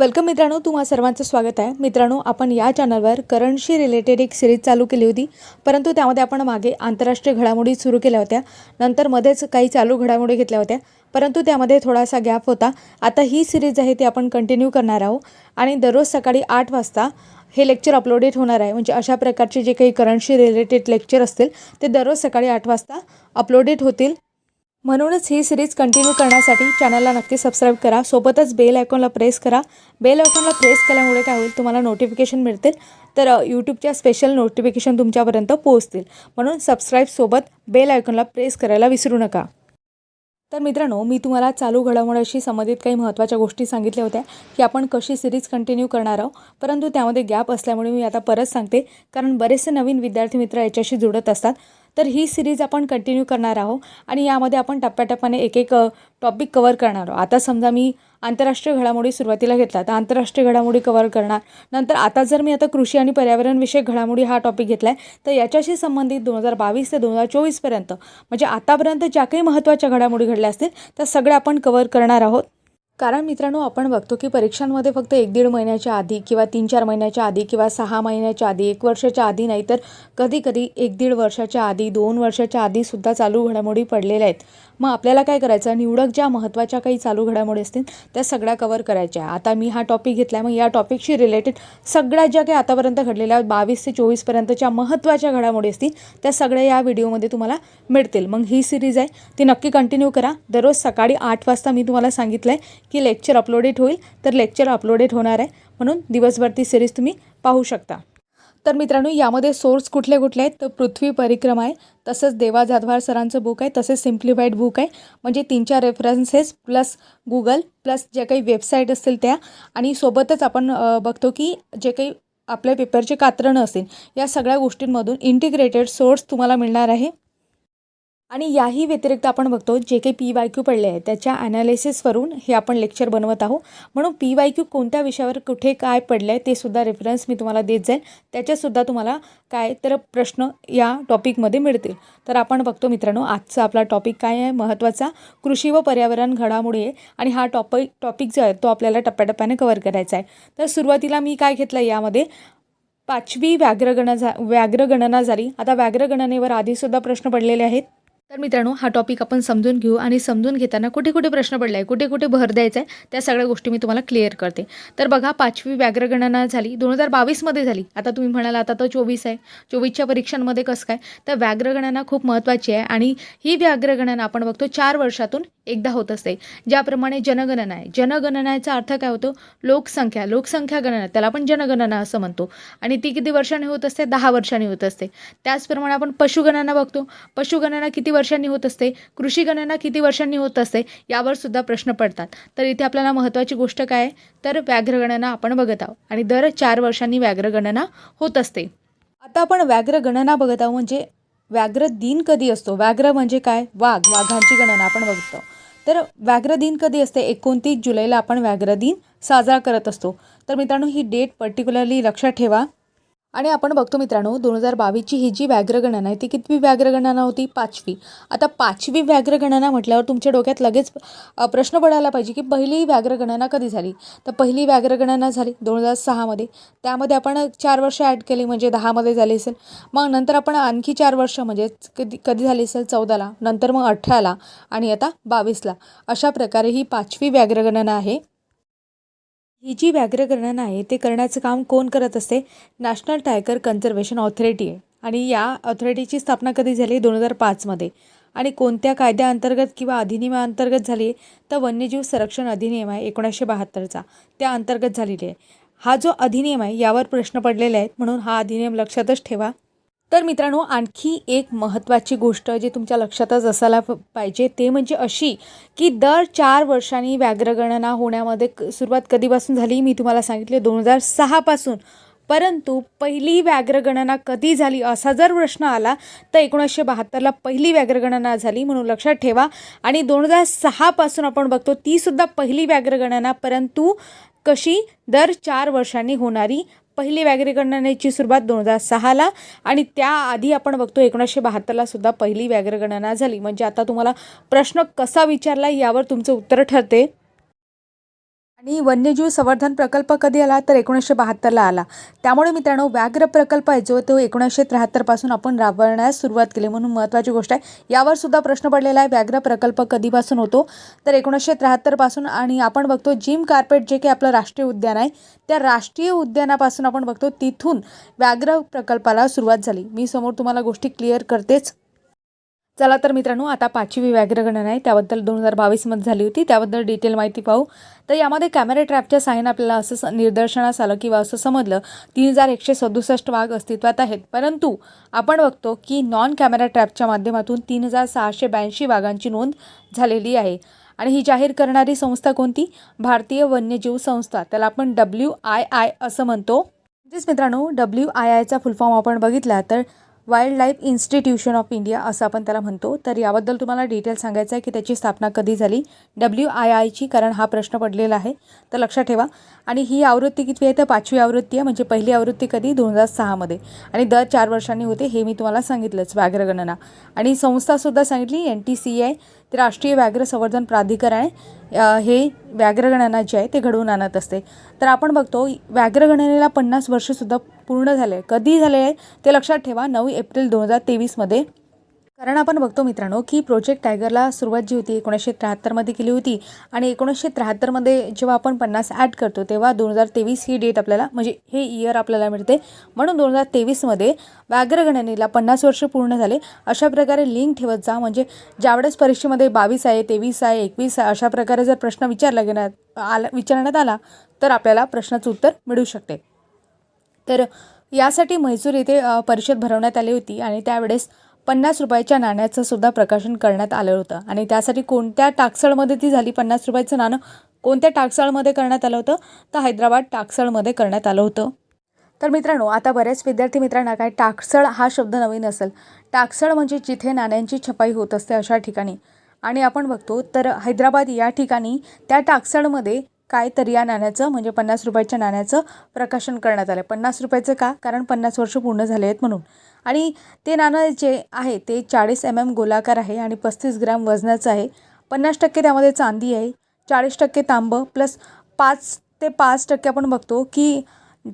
Welcome मित्रांनो तुम्हा सर्वांचं स्वागत आहे. मित्रांनो आपण या चॅनलवर करंटशी रिलेटेड एक सिरीज चालू केली होती. परंतु त्यामध्ये आपण मागे आंतरराष्ट्रीय घडामोडी सुरू केल्या होत्या. नंतर मध्येच काही चालू घडामोडी घेतल्या होत्या. परंतु त्यामध्ये थोडासा गॅप होता. आता ही सिरीज आहे ती आपण कंटिन्यू करणार आहोत. आणि दररोज सकाळी आठ वाजता हे लेक्चर अपलोडेड होणार आहे. म्हणजे अशा प्रकारचे जे काही करंटशी रिलेटेड लेक्चर असतील ते दररोज सकाळी आठ वाजता अपलोडेड होतील. म्हणूनच ही सिरीज कंटिन्यू करण्यासाठी चॅनलला नक्की सबस्क्राईब करा. सोबतच बेल आयकॉनला प्रेस करा. बेल आयकॉनला प्रेस केल्यामुळे काय होईल तुम्हाला नोटिफिकेशन मिळतील. तर यूट्यूबच्या स्पेशल नोटिफिकेशन तुमच्यापर्यंत पोहोचतील. म्हणून सबस्क्राईबसोबत बेल आयकॉनला प्रेस करायला विसरू नका. तर मित्रांनो मी तुम्हाला चालू घडामोडीशी संबंधित काही महत्त्वाच्या गोष्टी सांगितल्या होत्या की आपण कशी सिरीज कंटिन्यू करणार आहोत. परंतु त्यामध्ये गॅप असल्यामुळे मी आता परत सांगते. कारण बरेचसे नवीन विद्यार्थी मित्र याच्याशी जुळत असतात. तर ही सिरीज आपण कंटिन्यू करणार आहोत आणि यामध्ये आपण टप्प्याटप्प्याने एक एक टॉपिक कवर करणार आहोत. आता समजा मी आंतरराष्ट्रीय घडामोडी सुरुवातीला घेतला तर आंतरराष्ट्रीय घडामोडी कवर करणार. नंतर आता जर मी आता कृषी आणि पर्यावरणविषयक घडामोडी हा टॉपिक घेतला आहे तर याच्याशी संबंधित दोन हजार बावीस ते दोन हजार चोवीसपर्यंत म्हणजे आतापर्यंत ज्या काही महत्त्वाच्या घडामोडी घडल्या असतील त्या सगळ्या आपण कवर करणार आहोत. कारण मित्रांनो आपण बघतो की परीक्षांमध्ये फक्त एक दीड महिन्याच्या आधी किंवा तीन चार महिन्याच्या आधी किंवा सहा महिन्याच्या आधी एक वर्षाच्या आधी नाही तर कधी कधी एक दीड वर्षाच्या आधी दोन वर्षाच्या आधीसुद्धा चालू घडामोडी पडलेल्या आहेत. मग आपल्याला काय करायचं? निवडक ज्या महत्त्वाच्या काही चालू घडामोडी असतील त्या सगळ्या कवर करायच्या. आहे आता मी हा टॉपिक घेतला आहे मग या टॉपिकशी रिलेटेड सगळ्या ज्या काही आतापर्यंत घडलेल्या बावीस ते चोवीसपर्यंतच्या महत्त्वाच्या घडामोडी असतील त्या सगळ्या या व्हिडिओमध्ये तुम्हाला मिळतील. मग ही सिरीज आहे ती नक्की कंटिन्यू करा. दररोज सकाळी आठ वाजता मी तुम्हाला सांगितलं आहे की लेक्चर अपलोडेड होईल तर लेक्चर अपलोडेड होणार आहे. म्हणून दिवसभर ती सिरीज तुम्ही पाहू शकता. तर मित्रांनो यामध्ये सोर्स कुठले कुठले आहेत? तर पृथ्वी परिक्रमा आहे तसंच देवा जाधवार सरांचं बुक आहे तसेच सिम्प्लिफाईड बुक आहे. म्हणजे तीन चार रेफरन्सेस प्लस गुगल प्लस ज्या काही वेबसाईट असतील त्या. आणि सोबतच आपण बघतो की जे काही आपल्या पेपरचे कात्रणं असतील या सगळ्या गोष्टींमधून इंटिग्रेटेड सोर्स तुम्हाला मिळणार आहे. आणि याही व्यतिरिक्त आपण बघतो जे काही पी वाय क्यू पडले आहे त्याच्या ॲनालिसिसवरून हे आपण लेक्चर बनवत आहोत. म्हणून पी वाय क्यू कोणत्या विषयावर कुठे काय पडलं आहे ते सुद्धा रेफरन्स मी तुम्हाला देत जाईल त्याच्यासुद्धा तुम्हाला काय तर प्रश्न या टॉपिकमध्ये मिळतील. तर आपण बघतो मित्रांनो आजचा आपला टॉपिक काय आहे? महत्त्वाचा कृषी व पर्यावरण घडामोडी आहे. आणि हा टॉपिक टॉपिक जो आहे तो आपल्याला टप्प्याटप्प्याने कवर करायचा आहे. तर सुरुवातीला मी काय घेतलं यामध्ये? पाचवी व्याघ्रगणना झा व्याघ्रगणना झाली. आता व्याघ्रगणनेवर आधीसुद्धा प्रश्न पडलेले आहेत. तर मित्रांनो हा टॉपिक आपण समजून घेऊ आणि समजून घेताना कुठे कुठे प्रश्न पडला आहे कुठे कुठे भर द्यायचा आहे त्या सगळ्या गोष्टी मी तुम्हाला क्लिअर करते. तर बघा पाचवी व्याघ्रगणना झाली दोन हजार बावीसमध्ये झाली. आता तुम्ही म्हणाल आता तर चोवीस आहे. चोवीसच्या परीक्षांमध्ये कसं काय? तर व्याघ्रगणना खूप महत्त्वाची आहे आणि ही व्याघ्रगणना आपण बघतो चार वर्षातून एकदा होत असते. ज्याप्रमाणे जनगणना आहे. जनगणनाचा अर्थ काय होतो? लोकसंख्या. लोकसंख्या गणना. त्याला आपण जनगणना असं म्हणतो. आणि ती किती वर्षांनी होत असते? दहा वर्षांनी होत असते. त्याचप्रमाणे आपण पशुगणना बघतो. पशुगणना किती वर्षांनी होत असते? कृषी गणना किती वर्षांनी होत असते? यावर सुद्धा प्रश्न पडतात. तर इथे आपल्याला महत्त्वाची गोष्ट काय आहे? तर व्याघ्रगणना आपण बघत आहोत. आणि दर चार वर्षांनी व्याघ्रगणना होत असते. आता आपण व्याघ्रगणना बघत आहोत म्हणजे व्याघ्र दिन कधी असतो? व्याघ्र म्हणजे काय? वाघ. वाघांची गणना आपण बघतो. तर व्याघ्र दिन कधी असते? एकोणतीस जुलैला आपण व्याघ्र दिन साजरा करत असतो. तर मित्रांनो ही डेट पर्टिक्युलरली लक्षात ठेवा. आणि आपण बघतो मित्रांनो दोन हजार बावीसची ही जी व्याघ्रगणना आहे ती कितवी व्याघ्रगणना होती? पाचवी. आता पाचवी व्याघ्रगणना म्हटल्यावर तुमच्या डोक्यात लगेच प्रश्न पडायला पाहिजे की पहिली व्याघ्रगणना कधी झाली? तर पहिली व्याघ्रगणना झाली दोन हजार सहामध्ये. त्यामध्ये आपण चार वर्ष ॲड केली म्हणजे दहामध्ये झाली असेल. मग नंतर आपण आणखी चार वर्ष म्हणजे कधी कधी झाली असेल? चौदाला. नंतर मग अठराला आणि आता बावीसला. अशा प्रकारे ही पाचवी व्याघ्रगणना आहे. ही जी व्याघ्रगणना आहे ते करण्याचं काम कोण करत असते? नॅशनल टायगर कन्झर्वेशन ऑथॉरिटी आहे. आणि या ऑथॉरिटीची स्थापना कधी झाली? दोन हजार पाचमध्ये आणि कोणत्या कायद्याअंतर्गत किंवा अधिनियमाअंतर्गत झाली आहे? तर वन्यजीव संरक्षण अधिनियम आहे एकोणीसशे बहात्तरचा. त्या अंतर्गत झालेली आहे. हा जो अधिनियम आहे यावर प्रश्न पडलेले आहेत. म्हणून हा अधिनियम लक्षातच ठेवा. तर मित्रांनो आणखी एक महत्त्वाची गोष्ट जी तुमच्या लक्षातच असायला पाहिजे ते म्हणजे अशी की दर चार वर्षांनी व्याघ्रगणना होण्यामध्ये सुरुवात कधीपासून झाली मी तुम्हाला सांगितले दोन हजार सहापासून परंतु पहिली व्याघ्रगणना कधी झाली असा जर प्रश्न आला तर एकोणीसशे बहात्तरला पहिली व्याघ्रगणना झाली म्हणून लक्षात ठेवा. आणि दोन हजार सहापासून आपण बघतो तीसुद्धा पहिली व्याघ्रगणना परंतु कशी दर चार वर्षांनी होणारी पहिली व्याघ्रगणनेची सुरुवात दोन हजार सहाला आणि त्याआधी आपण बघतो एकोणीसशे बहात्तरला सुद्धा पहिली व्याघ्रगणना झाली. म्हणजे आता तुम्हाला प्रश्न कसा विचारला यावर तुमचं उत्तर ठरते. आणि वन्यजीव संवर्धन प्रकल्प कधी आला? तर एकोणीसशे बहात्तरला आला. त्यामुळे मित्रांनो व्याघ्र प्रकल्प आहे जो तो एकोणीसशे त्र्याहत्तरपासून आपण राबवण्यास सुरुवात केली. म्हणून महत्त्वाची गोष्ट आहे यावर सुद्धा प्रश्न पडलेला आहे. व्याघ्र प्रकल्प कधीपासून होतो? तर एकोणीसशे त्र्याहत्तरपासून आणि आपण बघतो जिम कार्पेट जे काही आपलं राष्ट्रीय उद्यान आहे त्या राष्ट्रीय उद्यानापासून आपण बघतो तिथून व्याघ्र प्रकल्पाला सुरुवात झाली. मी समोर तुम्हाला गोष्टी क्लिअर करतेच चला तर मित्रांनो आता पाचवी व्याघ्रगणना आहे. त्याबद्दल दोन हजार बावीसमध्ये झाली होती. त्याबद्दल डिटेल माहिती पाहू. तर यामध्ये कॅमेरा ट्रॅपच्या साहाय्याने आपल्याला असं स- निदर्शनास आलं किंवा असं समजलं तीन हजार एकशे सदुसष्ट वाघ अस्तित्वात आहेत. परंतु आपण बघतो की नॉन कॅमेरा ट्रॅपच्या माध्यमातून तीन हजार सहाशे ब्याऐंशी वाघांची नोंद झालेली आहे. आणि ही जाहीर करणारी संस्था कोणती? भारतीय वन्यजीव संस्था. त्याला आपण डब्ल्यू आय आय असं म्हणतो. म्हणजेच मित्रांनो डब्ल्यू आय आयचा फुलफॉर्म आपण बघितला तर wild life institution of India असं आपण त्याला म्हणतो. तर याबद्दल तुम्हाला डिटेल सांगायचं आहे की त्याची स्थापना कधी झाली? डब्ल्यू आय आयची कारण हा प्रश्न पडलेला आहे. तर लक्षात ठेवा. आणि ही आवृत्ती किती आहे? तर पाचवी आवृत्ती आहे म्हणजे पहिली आवृत्ती कधी? दोन हजार सहामध्ये आणि दर चार वर्षांनी होते हे मी तुम्हाला सांगितलंच व्याघ्रगणना. आणि संस्थासुद्धा सांगितली एन टी सी आय ते राष्ट्रीय व्याघ्र संवर्धन प्राधिकरण आहे. हे व्याघ्रगणना जे आहे ते घडवून आणत असते. तर आपण बघतो व्याघ्रगणनेला पन्नास वर्षसुद्धा पूर्ण झाले. कधी झाले आहे ते लक्षात ठेवा. नऊ एप्रिल दोन हजार तेवीसमध्ये. कारण आपण बघतो मित्रांनो की प्रोजेक्ट टायगरला सुरुवात जी होती एकोणीसशे त्र्याहत्तरमध्ये केली होती. आणि एकोणीसशे त्र्याहत्तरमध्ये जेव्हा आपण पन्नास ॲड करतो तेव्हा दोन हजार तेवीस ही डेट आपल्याला म्हणजे हे इयर आपल्याला मिळते. म्हणून दोन हजार तेवीसमध्ये व्याघ्रगणनेला पन्नास वर्ष पूर्ण झाले. अशा प्रकारे लिंक ठेवत जा. म्हणजे ज्यावेळेस परीक्षेमध्ये बावीस आहे तेवीस आहे एकवीस आहे अशा प्रकारे जर प्रश्न विचारला गेला आला विचारण्यात आला तर आपल्याला प्रश्नाचं उत्तर मिळू शकते. तर यासाठी म्हैसूर येथे परिषद भरवण्यात आली होती आणि त्यावेळेस पन्नास रुपयाच्या नाण्याचं सुद्धा प्रकाशन करण्यात आलं होतं. आणि त्यासाठी कोणत्या टाकसळमध्ये ती झाली? पन्नास रुपयाचं नाणं कोणत्या टाकसाळमध्ये करण्यात आलं होतं? तर हैदराबाद टाकसाळमध्ये करण्यात आलं होतं. तर मित्रांनो आता बऱ्याच विद्यार्थी मित्रांना काय टाकसळ हा शब्द नवीन असेल. टाकसळ म्हणजे जिथे नाण्यांची छपाई होत असते अशा ठिकाणी. आणि आपण बघतो तर हैदराबाद या ठिकाणी त्या टाकसळमध्ये काय तर या नाण्याचं म्हणजे पन्नास रुपयाच्या नाण्याचं प्रकाशन करण्यात आलं पन्नास रुपयाचं का? कारण पन्नास वर्ष पूर्ण झाले आहेत म्हणून. आणि ते नाणं जे आहे ते चाळीस एम एम गोलाकार आहे आणि पस्तीस ग्रॅम वजनाचं आहे. पन्नास टक्के त्यामध्ये चांदी आहे चाळीस टक्के तांबं प्लस पाच ते पाच टक्के आपण बघतो की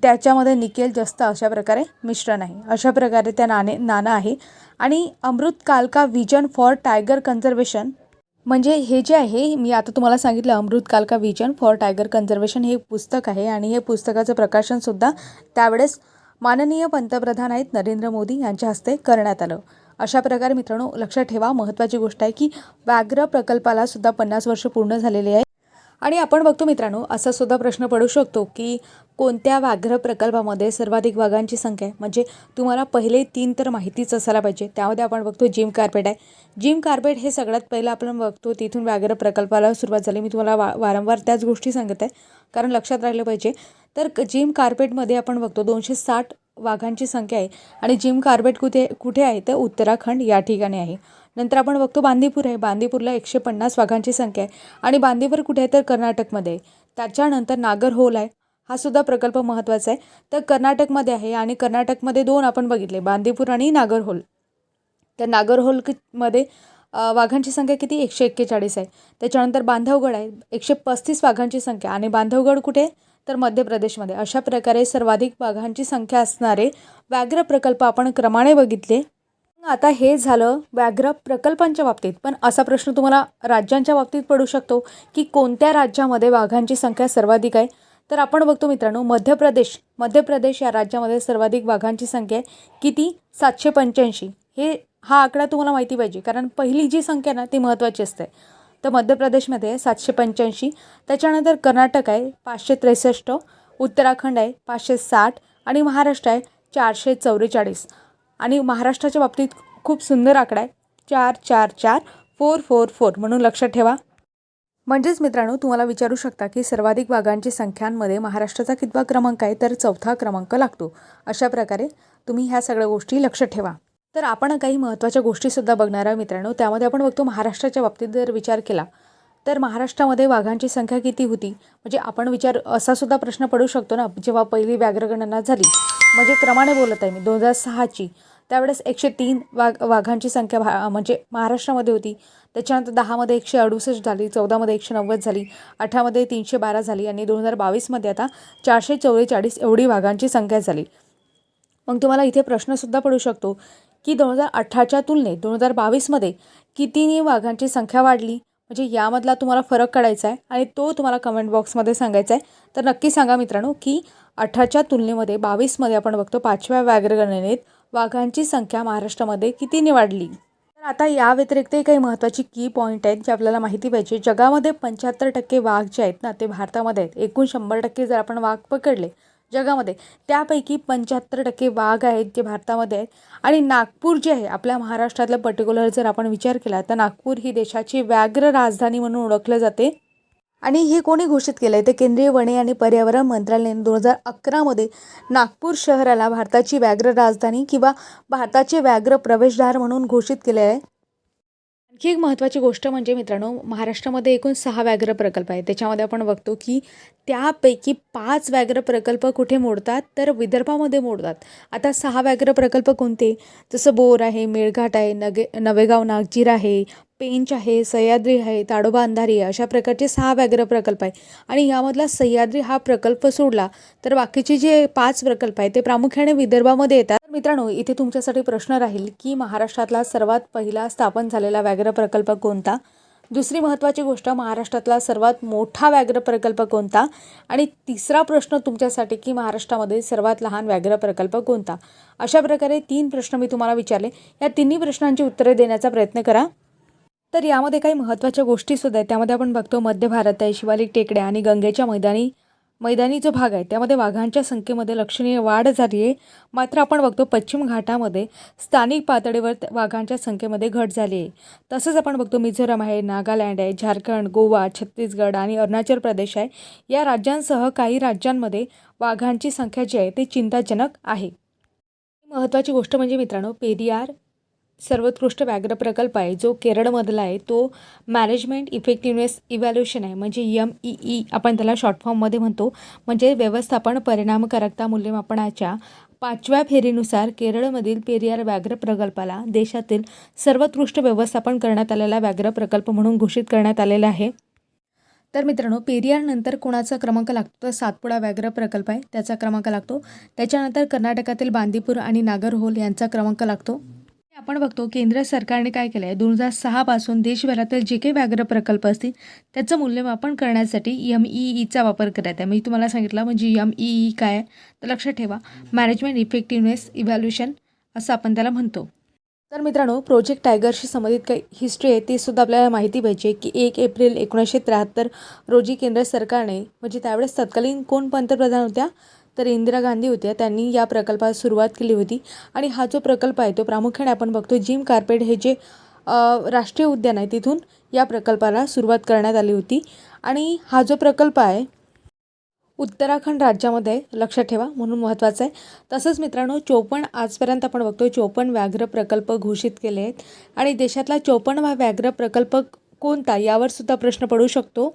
त्याच्यामध्ये निकेल जास्त अशा प्रकारे मिश्रण आहे. अशा प्रकारे त्या नाणे नाणं आहे. आणि अमृत कालका विजन फॉर टायगर कन्झर्वेशन म्हणजे हे जे आहे मी आता तुम्हाला सांगितलं अमृत कालका विजन फॉर टायगर कन्झर्वेशन हे पुस्तक आहे आणि हे पुस्तकाचं प्रकाशनसुद्धा त्यावेळेस माननीय पंतप्रधान आहेत नरेंद्र मोदी यांच्या हस्ते करण्यात आलं. अशा प्रकारे मित्रांनो लक्षात ठेवा महत्त्वाची गोष्ट आहे की व्याघ्र प्रकल्पाला सुद्धा पन्नास वर्ष पूर्ण झालेली आहे. आणि आपण बघतो मित्रांनो असा सुद्धा प्रश्न पडू शकतो की कोणत्या व्याघ्र प्रकल्पामध्ये सर्वाधिक वाघांची संख्या आहे? म्हणजे तुम्हाला पहिले तीन तर माहितीच असायला पाहिजे. त्यामध्ये आपण बघतो जिम कार्पेट आहे. जिम कार्पेट हे सगळ्यात पहिलं आपण बघतो तिथून व्याघ्र प्रकल्पाला सुरुवात झाली. मी तुम्हाला वा वारंवार त्याच गोष्टी सांगत आहे कारण लक्षात राहिलं पाहिजे. तर क- जिम कार्पेटमध्ये आपण बघतो दोनशे साठ वाघांची संख्या आहे. आणि जिम कार्पेट कुठे कुठे आहे? तर उत्तराखंड या ठिकाणी आहे. नंतर आपण बघतो बांदीपूर आहे. बांदीपूरला एकशे पन्नास वाघांची संख्या आहे. आणि बांदीपूर कुठे आहे? तर कर्नाटकमध्ये आहे. त्याच्यानंतर नागरहोल आहे. हा सुद्धा प्रकल्प महत्त्वाचा आहे. तर कर्नाटकमध्ये आहे आणि कर्नाटकमध्ये दोन आपण बघितले बांदीपूर आणि नागरहोल तर नागरहोलमध्ये वाघांची संख्या किती? एकशे एक्केचाळीस आहे. त्याच्यानंतर बांधवगड आहे. एकशे पस्तीस वाघांची संख्या. आणि बांधवगड कुठे तर मध्य प्रदेशमध्ये अशा प्रकारे सर्वाधिक वाघांची संख्या असणारे व्याघ्र प्रकल्प आपण क्रमाने बघितले. आता हे झालं व्याघ्र प्रकल्पांच्या बाबतीत. पण असा प्रश्न तुम्हाला राज्यांच्या बाबतीत पडू शकतो की कोणत्या राज्यामध्ये वाघांची संख्या सर्वाधिक आहे? तर आपण बघतो मित्रांनो मध्य प्रदेश मध्य प्रदेश या राज्यामध्ये सर्वाधिक वाघांची संख्या आहे. किती? सातशे पंच्याऐंशी. हे हा आकडा तुम्हाला माहिती पाहिजे कारण पहिली जी संख्या ना ती महत्त्वाची असते. तर मध्य प्रदेशमध्ये आहे सातशे पंच्याऐंशी. त्याच्यानंतर कर्नाटक आहे पाचशे त्रेसष्ट. उत्तराखंड आहे पाचशे साठ. आणि महाराष्ट्र आहे चारशे चौवेचाळीस. आणि महाराष्ट्राच्या बाबतीत खूप सुंदर आकडा आहे. चार चार चार फोर फोर फोर म्हणून लक्षात ठेवा. म्हणजेच मित्रांनो तुम्हाला विचारू शकता की सर्वाधिक वाघांची संख्यांमध्ये महाराष्ट्राचा कितवा क्रमांक आहे तर चौथा क्रमांक लागतो. अशा प्रकारे तुम्ही ह्या सगळ्या गोष्टी लक्षात ठेवा. तर आपण काही महत्त्वाच्या गोष्टीसुद्धा बघणार आहे मित्रांनो. त्यामध्ये आपण बघतो महाराष्ट्राच्या बाबतीत जर विचार केला तर महाराष्ट्रामध्ये वाघांची संख्या किती होती? म्हणजे आपण विचार असा सुद्धा प्रश्न पडू शकतो ना जेव्हा पहिली व्याघ्रगणना झाली. म्हणजे क्रमाने बोलत आहे मी दोन हजार सहाची. त्यावेळेस एकशे तीन वाघ वाघांची संख्या भा म्हणजे महाराष्ट्रामध्ये होती. त्याच्यानंतर दहामध्ये एकशे अडुसष्ट झाली चौदामध्ये एकशे नव्वद झाली अठरामध्ये तीनशे बारा झाली आणि दोन हजार बावीसमध्ये आता चारशे चव्वेचाळीस एवढी वाघांची संख्या झाली. मग तुम्हाला इथे प्रश्नसुद्धा पडू शकतो की दोन हजार अठराच्या तुलनेत दोन हजार बावीसमध्ये कितीनी वाघांची संख्या वाढली? म्हणजे यामधला तुम्हाला फरक काढायचा आहे आणि तो तुम्हाला कमेंट बॉक्समध्ये सांगायचा आहे. तर नक्की सांगा मित्रांनो की अठराच्या तुलनेमध्ये बावीसमध्ये आपण बघतो पाचव्या व्याघ्रगणनेत वाघांची संख्या महाराष्ट्रामध्ये कितीने वाढली तर आता या व्यतिरिक्तही काही महत्त्वाची की पॉईंट आहेत जे आपल्याला माहिती पाहिजे. जगामध्ये पंच्याहत्तर टक्के वाघ जे आहेत ना ते भारतामध्ये आहेत. एकूण शंभर टक्के जर आपण वाघ पकडले जगामध्ये. त्यापैकी पंच्याहत्तर टक्के वाघ आहेत जे भारतामध्ये आहेत. आणि नागपूर जे आहे आपल्या महाराष्ट्रातलं पर्टिक्युलर जर आपण विचार केला तर नागपूर ही देशाची व्याघ्र राजधानी म्हणून ओळखलं जाते. आणि हे कोणी घोषित केलं आहे ते केंद्रीय वने आणि पर्यावरण मंत्रालयाने दोन हजार अकरामध्ये नागपूर शहराला भारताची व्याघ्र राजधानी किंवा भारताचे व्याघ्र प्रवेशद्वार म्हणून घोषित केले आहे आणखी एक महत्त्वाची गोष्ट म्हणजे मित्रांनो महाराष्ट्रामध्ये एकूण सहा व्याघ्र प्रकल्प आहेत. त्याच्यामध्ये आपण बघतो की त्यापैकी पाच व्याघ्र प्रकल्प कुठे मोडतात तर विदर्भामध्ये मोडतात. आता सहा व्याघ्र प्रकल्प कोणते? जसं बोर आहे मेळघाट आहे नगे नवेगाव नागजीर आहे पेंच आहे सह्याद्री आहे ताडोबा अंधारी आहे अशा प्रकारचे सहा व्याघ्र प्रकल्प आहे आणि यामधला सह्याद्री हा प्रकल्प सोडला तर बाकीचे जे पाच प्रकल्प आहेत ते प्रामुख्याने विदर्भामध्ये येतात. मित्रांनो इथे तुमच्यासाठी प्रश्न राहील की महाराष्ट्रातला सर्वात पहिला स्थापन झालेला व्याघ्र प्रकल्प कोणता? दुसरी महत्त्वाची गोष्ट महाराष्ट्रातला सर्वात मोठा व्याघ्र प्रकल्प कोणता? आणि तिसरा प्रश्न तुमच्यासाठी की महाराष्ट्रामध्ये सर्वात लहान व्याघ्र प्रकल्प कोणता? अशा प्रकारे तीन प्रश्न मी तुम्हाला विचारले. या तिन्ही प्रश्नांची उत्तरे देण्याचा प्रयत्न करा. तर यामध्ये काही महत्त्वाच्या गोष्टीसुद्धा आहेत. त्यामध्ये आपण बघतो मध्य भारत आहे शिवालिक टेकड्या आणि गंगेच्या मैदानी मैदानी जो भाग आहे. त्यामध्ये वाघांच्या संख्येमध्ये लक्षणीय वाढ झाली आहे. मात्र आपण बघतो पश्चिम घाटामध्ये स्थानिक पातळीवर त्या वाघांच्या संख्येमध्ये घट झाली आहे. तसंच आपण बघतो मिझोराम आहे नागालँड आहे झारखंड गोवा छत्तीसगड आणि अरुणाचल प्रदेश आहे. या राज्यांसह काही राज्यांमध्ये वाघांची संख्या जी आहे ती चिंताजनक आहे. महत्त्वाची गोष्ट म्हणजे मित्रांनो पेरियार सर्वोत्कृष्ट व्याघ्र प्रकल्प आहे जो केरळमधला आहे तो मॅनेजमेंट इफेक्टिव्हनेस इव्हॅल्युएशन आहे. म्हणजे यम ई ई आपण त्याला शॉर्ट फॉर्ममध्ये म्हणतो. म्हणजे व्यवस्थापन परिणामकारकता मूल्यमापनाच्या पाचव्या फेरीनुसार केरळमधील पेरियार व्याघ्र प्रकल्पाला देशातील सर्वोत्कृष्ट व्यवस्थापन करण्यात आलेला व्याघ्र प्रकल्प म्हणून घोषित करण्यात आलेला आहे. तर मित्रांनो पेरियारनंतर कोणाचा क्रमांक लागतो? तर सातपुडा व्याघ्र प्रकल्प आहे त्याचा क्रमांक लागतो. त्याच्यानंतर कर्नाटकातील बांदीपूर आणि नागरहोल यांचा क्रमांक लागतो. आपण बघतो केंद्र सरकारने काय केलं आहे दोन हजार सहापासून देशभरातील जे काही व्याघ्र प्रकल्प असतील त्याचं मूल्यमापन करण्यासाठी यम ई ईचा वापर करत आहे मी तुम्हाला सांगितलं म्हणजे यम ई ई काय? आहे तर लक्षात ठेवा मॅनेजमेंट इफेक्टिव्हनेस इव्हॅल्युएशन असं आपण त्याला म्हणतो. तर मित्रांनो प्रोजेक्ट टायगरशी संबंधित काही हिस्ट्री आहे ती सुद्धा आपल्याला माहिती पाहिजे की एक एप्रिल एकोणीसशे त्र्याहत्तर रोजी केंद्र सरकारने म्हणजे त्यावेळेस तत्कालीन कोण पंतप्रधान होत्या? तर इंदिरा गांधी होत्या. त्यांनी या प्रकल्पास सुरुवात केली होती. आणि हा जो प्रकल्प आहे तो प्रामुख्याने आपण बघतो जिम कार्पेट हे जे राष्ट्रीय उद्यान आहे तिथून या प्रकल्पाला सुरुवात करण्यात आली होती. आणि हा जो प्रकल्प आहे उत्तराखंड राज्यामध्ये लक्षात ठेवा म्हणून महत्त्वाचं आहे. तसंच मित्रांनो चोपन्न आजपर्यंत आपण बघतो चोपन्न व्याघ्र प्रकल्प घोषित केले आहेत आणि देशातला चोपन्नवा व्याघ्र प्रकल्प कोणता यावर सुद्धा प्रश्न पडू शकतो.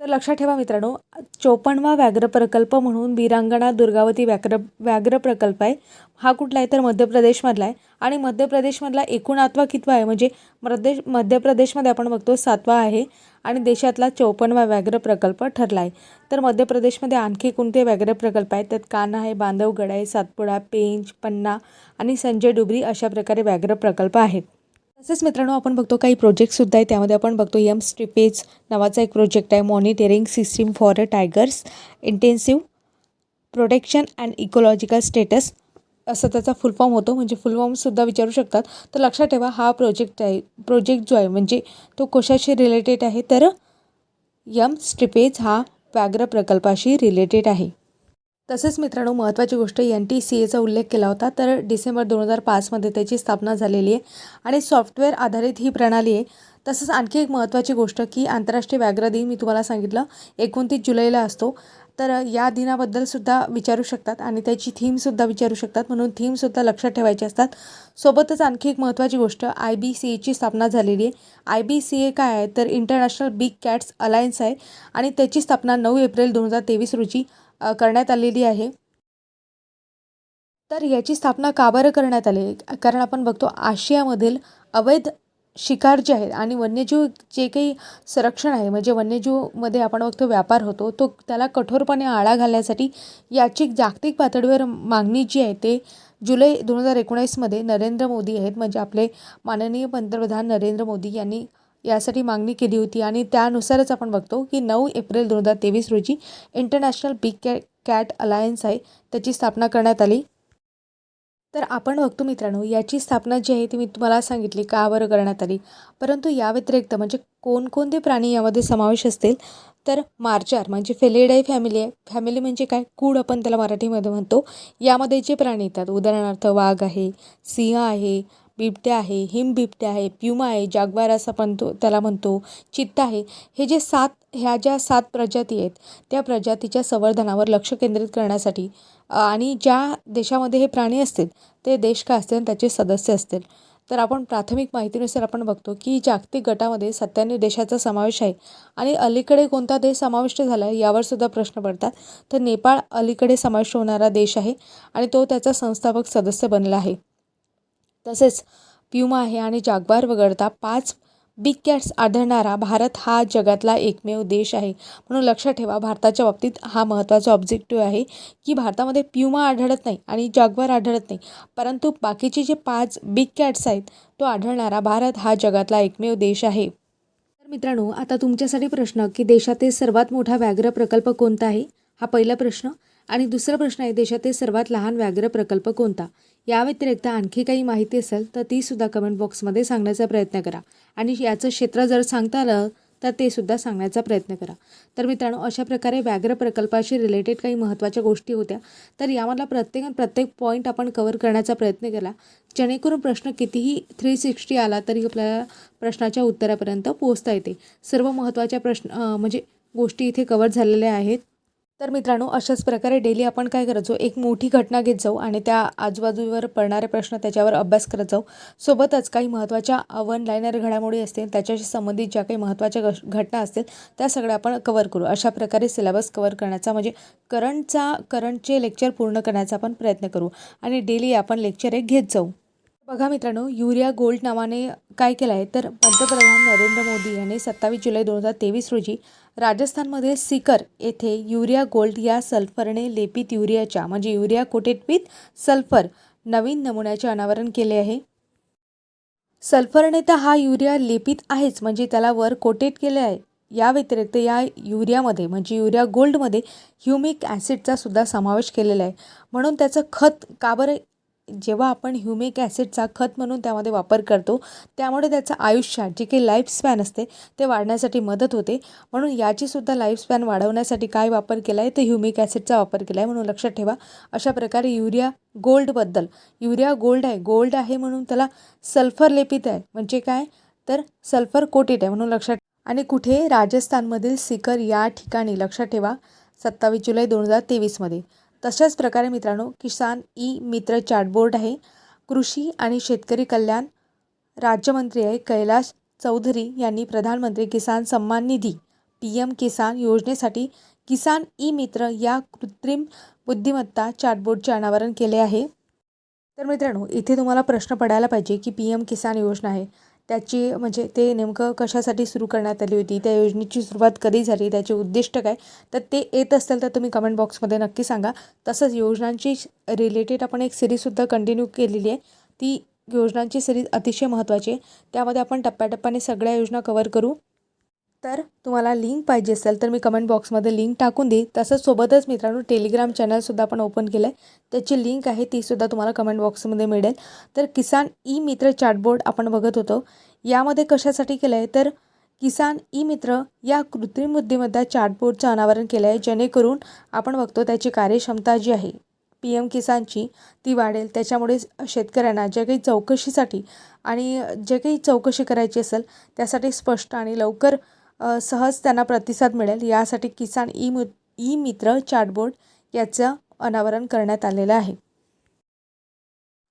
तर लक्षात ठेवा मित्रांनो चोपन्नवा व्याघ्र प्रकल्प म्हणून वीरांगणा दुर्गावती व्याघ्र व्याघ्र प्रकल्प आहे. हा कुठला आहे? तर मध्य प्रदेशमधला आहे. आणि मध्य प्रदेशमधला एकूण आठवा कितवा आहे? म्हणजे मध्य मध्य प्रदेशमध्ये आपण बघतो सातवा आहे. आणि देशातला चौपन्नवा व्याघ्र प्रकल्प ठरला आहे. तर मध्य प्रदेशमध्ये आणखी कोणते व्याघ्र प्रकल्प आहेत? त्यात कान्हा आहे बांधवगड आहे सातपुडा पेंच पन्ना आणि संजय डुबरी अशा प्रकारे व्याघ्र प्रकल्प आहेत. तसेच मित्रांनो आपण बघतो काही प्रोजेक्टसुद्धा आहे त्यामध्ये आपण बघतो यम स्ट्रिपेज नावाचा एक प्रोजेक्ट आहे. Monitoring system for a tigers intensive protection and ecological status असं त्याचा फुल फॉर्म होतो. म्हणजे फुल फॉर्मसुद्धा विचारू शकतात. तर लक्षात ठेवा हा प्रोजेक्ट आहे. प्रोजेक्ट जो आहे म्हणजे तो कशाशी रिलेटेड आहे. तर यम स्ट्रिपेज हा व्याघ्र प्रकल्पाशी रिलेटेड आहे. तसेच मित्रांनो महत्त्वाची गोष्ट एन टी सी एचा उल्लेख केला होता. तर डिसेंबर दोन हजार पाचमध्ये त्याची स्थापना झालेली आहे आणि सॉफ्टवेअर आधारित ही प्रणाली आहे. तसंच आणखी एक महत्त्वाची गोष्ट की आंतरराष्ट्रीय व्याघ्र दिन मी तुम्हाला सांगितलं एकोणतीस जुलैला असतो. तर या दिनाबद्दल सुद्धा विचारू शकतात आणि त्याची थीमसुद्धा विचारू शकतात. म्हणून थीमसुद्धा लक्षात ठेवायची असतात. सोबतच आणखी एक महत्त्वाची गोष्ट आय बी सी एची स्थापना झालेली आहे. आय बी सी ए काय आहे? तर इंटरनॅशनल बिग कॅट्स अलायन्स आहे आणि त्याची स्थापना नऊ एप्रिल दोन हजार तेवीस रोजी करण्यात आलेली आहे. तर याची स्थापना का बरं करण्यात आली? कारण आपण बघतो आशियामधील अवैध शिकार जे आहेत आणि वन्यजीव जे काही संरक्षण आहे म्हणजे वन्यजीवमध्ये आपण बघतो व्यापार होतो तो त्याला कठोरपणे आळा घालण्यासाठी याची जागतिक पातळीवर मागणी जी आहे ते जुलै दोन हजार एकोणीसमध्ये नरेंद्र मोदी आहेत. म्हणजे आपले माननीय पंतप्रधान नरेंद्र मोदी यांनी यासाठी मागणी केली होती आणि त्यानुसारच आपण बघतो की नऊ एप्रिल दोन हजार तेवीस रोजी international big cat cat alliance आहे त्याची स्थापना करण्यात आली. तर आपण बघतो मित्रांनो याची स्थापना जी आहे ती मी तुम्हाला सांगितली का बरं करण्यात आली? परंतु या व्यतिरिक्त म्हणजे कोणकोणते प्राणी यामध्ये समावेश असतील? तर मार्चार म्हणजे फेलेडाई फॅमिली आहे. फॅमिली म्हणजे काय? कूड आपण त्याला मराठीमध्ये म्हणतो. यामध्ये जे प्राणी येतात उदाहरणार्थ वाघ आहे सिंह आहे बिबट्या आहे हिम बिबट्या आहे प्युमा आहे जागवार असं पण तो त्याला म्हणतो चित्ता आहे. हे जे सात ह्या ज्या सात प्रजाती आहेत त्या प्रजातीच्या संवर्धनावर लक्ष केंद्रित करण्यासाठी आणि ज्या देशामध्ये हे प्राणी असतील ते देश काय असतील त्याचे सदस्य असतील. तर आपण प्राथमिक माहितीनुसार आपण बघतो की जागतिक गटामध्ये सत्त्याण्णव देशाचा समावेश आहे आणि अलीकडे कोणता देश समाविष्ट झाला आहे यावर सुद्धा प्रश्न पडतात. तर नेपाळ अलीकडे समाविष्ट होणारा देश आहे आणि तो त्याचा संस्थापक सदस्य बनला आहे. तसेच प्युमा आहे आणि जागवार वगळता पाच बिग कॅट्स आढळणारा भारत हा जगातला एकमेव देश आहे. म्हणून लक्षात ठेवा भारताच्या बाबतीत हा महत्त्वाचा ऑब्जेक्टिव्ह आहे की भारतामध्ये प्युमा आढळत नाही आणि जागवार आढळत नाही. परंतु बाकीचे जे पाच बिग कॅट्स आहेत तो आढळणारा भारत हा जगातला एकमेव देश आहे. तर मित्रांनो आता तुमच्यासाठी प्रश्न की देशातील सर्वात मोठा व्याघ्र प्रकल्प कोणता आहे? हा पहिला प्रश्न. आणि दुसरा प्रश्न आहे देशातील सर्वात लहान व्याघ्र प्रकल्प कोणता? या व्यतिरिक्त आणखी काही माहिती असेल तर तीसुद्धा कमेंट बॉक्समध्ये सांगण्याचा प्रयत्न करा. आणि याचं क्षेत्र जर सांगता आलं तर ते सुद्धा सांगण्याचा प्रयत्न करा. तर मित्रांनो अशा प्रकारे व्याघ्र प्रकल्पाशी रिलेटेड काही महत्त्वाच्या गोष्टी होत्या. तर यामधला प्रत्येक प्रत्येक पॉईंट आपण कवर करण्याचा प्रयत्न केला. जेणेकरून प्रश्न कितीही थ्री सिक्स्टी आला तरी आपल्याला प्रश्नाच्या उत्तरापर्यंत पोहोचता येते. सर्व महत्त्वाच्या प्रश्न म्हणजे गोष्टी इथे कवर झालेल्या आहेत. तर मित्रांनो अशाच प्रकारे डेली आपण काय करायचो एक मोठी घटना घेत जाऊ आणि त्या आजूबाजूवर पडणारे प्रश्न त्याच्यावर अभ्यास करत जाऊ. सोबतच काही महत्त्वाच्या वन लायनर घडामोडी असतील त्याच्याशी संबंधित ज्या काही महत्त्वाच्या घ घटना असतील त्या सगळ्या आपण कवर करू. अशा प्रकारे सिलेबस कवर करण्याचा म्हणजे करंटचा करंटचे लेक्चर पूर्ण करण्याचा आपण प्रयत्न करू. आणि डेली आपण लेक्चर एक घेत जाऊ. बघा मित्रांनो युरिया गोल्ड नावाने काय केलं आहे तर पंतप्रधान नरेंद्र मोदी यांनी सत्तावीस जुलै दोन हजार तेवीस रोजी राजस्थानमधील सिकर येथे युरिया गोल्ड या सल्फरने लेपित युरियाच्या म्हणजे युरिया कोटेड विथ सल्फर नवीन नमुन्याचे अनावरण केले आहे. सल्फरने तर हा युरिया लेपित आहेच म्हणजे त्याला वर कोटेड केले आहे. या व्यतिरिक्त या युरियामध्ये म्हणजे युरिया गोल्डमध्ये ह्युमिक ॲसिडचा सुद्धा समावेश केलेला आहे. म्हणून त्याचं खत का बरं जेव्हा आपण ह्युमिक ॲसिडचा खत म्हणून त्यामध्ये वापर करतो त्यामुळे त्याचं आयुष्य जे काही लाईफ स्पॅन असते ते वाढण्यासाठी मदत होते. म्हणून याचीसुद्धा लाईफ स्पॅन वाढवण्यासाठी काय वापर केला आहे तर ह्युमिक ॲसिडचा वापर केला आहे म्हणून लक्षात ठेवा अशा प्रकारे युरिया गोल्डबद्दल युरिया गोल्ड आहे. गोल्ड आहे म्हणून त्याला सल्फर लेपित आहे. म्हणजे काय? तर सल्फर कोटेड आहे. म्हणून लक्षात आणि कुठे? राजस्थानमधील सिकर या ठिकाणी. लक्षात ठेवा सत्तावीस जुलै दोन हजार तेवीसमध्ये. तशाच प्रकारे मित्रांनो किसान ई मित्र चॅटबोर्ड आहे. कृषी आणि शेतकरी कल्याण राज्यमंत्री आहे कैलाश चौधरी यांनी प्रधानमंत्री किसान सन्मान निधी पी एम किसान योजनेसाठी किसान ई मित्र या कृत्रिम बुद्धिमत्ता चॅटबोर्डचे अनावरण केले आहे. तर मित्रांनो इथे तुम्हाला प्रश्न पडायला पाहिजे की पी एम किसान योजना आहे. त्याची म्हणजे ते नेमकं कशासाठी सुरू करण्यात आली होती त्या योजनेची सुरुवात कधी झाली त्याचे उद्दिष्ट काय? तर ते येत असेल तर तुम्ही कमेंट बॉक्समध्ये नक्की सांगा. तसंच योजनांची रिलेटेड आपण एक सिरीजसुद्धा कंटिन्यू केलेली आहे. ती योजनांची सिरीज अतिशय महत्त्वाची आहे. त्यामध्ये आपण टप्प्याटप्प्याने सगळ्या योजना कवर करू. तर तुम्हाला लिंक पाहिजे असेल तर मी कमेंट बॉक्समध्ये लिंक टाकून देईल तसंच सोबतच मित्रांनो टेलिग्राम चॅनलसुद्धा आपण ओपन केलं आहे त्याची लिंक आहे तीसुद्धा तुम्हाला कमेंट बॉक्समध्ये मिळेल. तर किसान ई मित्र चॅटबोर्ड आपण बघत होतो. यामध्ये कशासाठी केलं आहे तर किसान ई मित्र या कृत्रिम बुद्धिमत्ता चॅटबोर्डचं अनावरण केलं आहे जेणेकरून आपण बघतो त्याची कार्यक्षमता जी आहे पी एम किसानची ती वाढेल. त्याच्यामुळे शेतकऱ्यांना जे काही चौकशीसाठी आणि जे काही चौकशी करायची असेल त्यासाठी स्पष्ट आणि लवकर सहज त्यांना प्रतिसाद मिळेल. यासाठी किसान ई मु ई मित्र चॅटबोर्ड याचं अनावरण करण्यात आलेलं आहे.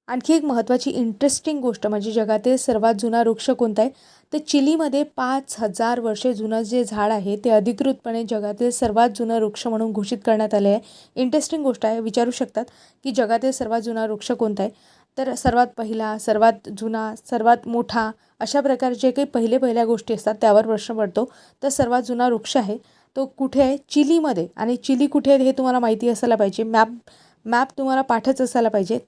आणखी एक महत्त्वाची इंटरेस्टिंग गोष्ट म्हणजे जगातील सर्वात जुना वृक्ष कोणता आहे? तर चिलीमध्ये पाच हजार वर्षे जुनं जे झाड आहे ते अधिकृतपणे जगातील सर्वात जुनं वृक्ष म्हणून घोषित करण्यात आले आहे. इंटरेस्टिंग गोष्ट आहे विचारू शकतात की जगातील सर्वात जुना वृक्ष कोणता आहे? तर सर्वात पहिला सर्वात जुना सर्वात मोठा अशा प्रकारे जे काही पहिले पहिल्या गोष्टी असतात त्यावर प्रश्न पडतो. तर सर्वात जुना वृक्ष आहे तो कुठे आहे? चिलीमध्ये. आणि चिली कुठे आहे हे तुम्हाला माहिती असायला पाहिजे. मॅप मॅप तुम्हाला पाठच असायला पाहिजे.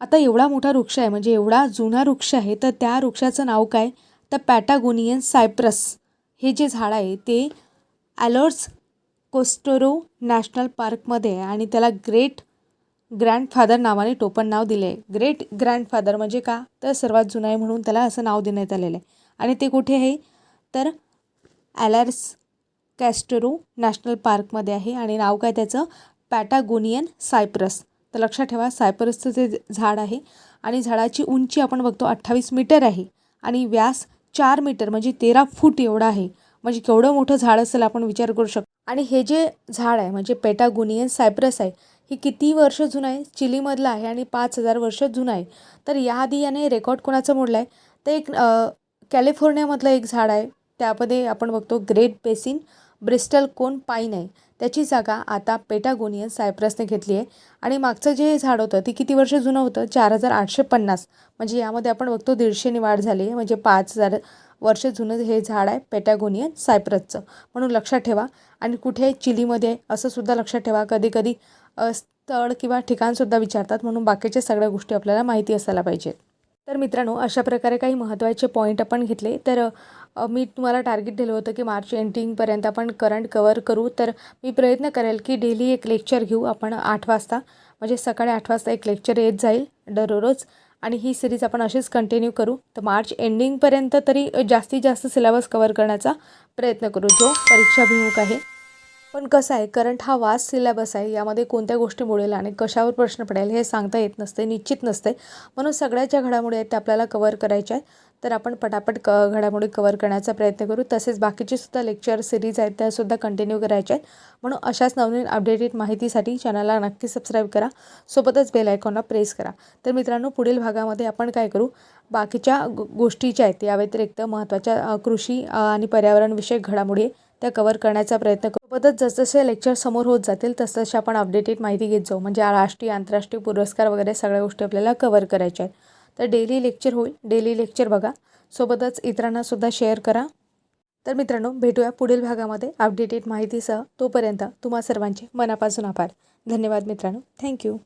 आता एवढा मोठा वृक्ष आहे म्हणजे एवढा जुना वृक्ष आहे तर त्या वृक्षाचं नाव काय? तर पॅटागोनियन सायप्रस. हे जे झाड आहे ते ॲलर्स कोस्टोरो नॅशनल पार्कमध्ये आहे आणि त्याला ग्रेट ग्रँडफादर नावाने टोपण नाव दिले. आहे ग्रेट ग्रँडफादर म्हणजे का? तर सर्वात जुना आहे म्हणून त्याला असं नाव देण्यात आलेलं आहे. आणि ते कुठे आहे? तर ॲलर्स कॅस्टेरो नॅशनल पार्कमध्ये आहे. आणि नाव काय त्याचं? पॅटागोनियन सायप्रस तर लक्षात ठेवा सायप्रसचं जे झाड आहे आणि झाडाची उंची आपण बघतो अठ्ठावीस मीटर आहे. आणि व्यास चार मीटर म्हणजे तेरा फूट एवढा आहे. म्हणजे केवढं मोठं झाड असेल आपण विचार करू शकतो. आणि हे जे झाड आहे म्हणजे पेटागोनियन सायप्रस आहे ही किती वर्ष जुनं आहे? चिलीमधलं आहे आणि पाच हजार वर्ष जुनं आहे. तर याआधी याने रेकॉर्ड कोणाचं मोडलं आहे तर एक कॅलिफोर्नियामधलं एक झाड आहे. त्यामध्ये आपण बघतो Great Basin bristlecone pine आहे. त्याची जागा आता पेटागोनियन सायप्रसने घेतली आहे. आणि मागचं जे झाड होतं ते किती वर्ष जुनं होतं? चार हजार आठशे पन्नास. म्हणजे यामध्ये आपण बघतो दीडशेने वाढ झाली आहे. म्हणजे पाच हजार वर्ष जुनं हे झाड आहे पेटागोनियन सायप्रसचं. म्हणून लक्षात ठेवा. आणि कुठे? चिलीमध्ये. असं सुद्धा लक्षात ठेवा. कधी कधी स्थळ किंवा ठिकाणसुद्धा विचारतात म्हणून बाकीच्या सगळ्या गोष्टी आपल्याला माहिती असायला पाहिजेत तर मित्रांनो अशा प्रकारे काही महत्त्वाचे पॉईंट आपण घेतले. तर मी तुम्हाला टार्गेट दिलं होतं की मार्च एंडिंगपर्यंत आपण करंट कवर करू. तर मी प्रयत्न करेल की डेली एक लेक्चर घेऊ आपण आठ वाजता. म्हणजे सकाळी आठ वाजता एक लेक्चर येत जाईल दररोज. आणि ही सिरीज आपण अशीच कंटिन्यू करू. तर मार्च एंडिंगपर्यंत तरी जास्तीत जास्त सिलेबस कवर करण्याचा प्रयत्न करू. जो परीक्षाभिमुख आहे. पण कसं आहे करंट हा वास सिलेबस आहे यामध्ये कोणत्या गोष्टी मुळेल आणि कशावर प्रश्न पडेल हे सांगता येत नसते निश्चित नसते. म्हणून सगळ्या ज्या घडामोडी आहेत त्या आपल्याला कवर करायच्या आहेत. तर आपण पटापट क घडामोडी कवर करण्याचा प्रयत्न करू. तसेच बाकीची सुद्धा लेक्चर सिरीज आहेत त्यासुद्धा कंटिन्यू करायच्या आहेत. म्हणून अशाच नवीन अपडेटेड माहितीसाठी चॅनलला नक्की सबस्क्राईब करा. सोबतच बेल आयकॉनला प्रेस करा. तर मित्रांनो पुढील भागामध्ये आपण काय करू? बाकीच्या गोष्टी ज्या आहेत या व्यतिरिक्त महत्त्वाच्या कृषी आणि पर्यावरणविषयक घडामोडी त्या कवर करण्याचा प्रयत्न करू. सोबतच जसजसे लेक्चर समोर होत जातील तसतसे आपण अपडेटेड माहिती घेत जाऊ. म्हणजे राष्ट्रीय आंतरराष्ट्रीय पुरस्कार वगैरे सगळ्या गोष्टी आपल्याला कवर करायच्या आहेत. तर डेली लेक्चर होईल. डेली लेक्चर बघा. सोबतच इतरांनासुद्धा शेअर करा. तर मित्रांनो भेटूया पुढील भागामध्ये अपडेटेड माहितीसह. तोपर्यंत तुम्हा सर्वांचे मनापासून आभार. धन्यवाद मित्रांनो. थँक्यू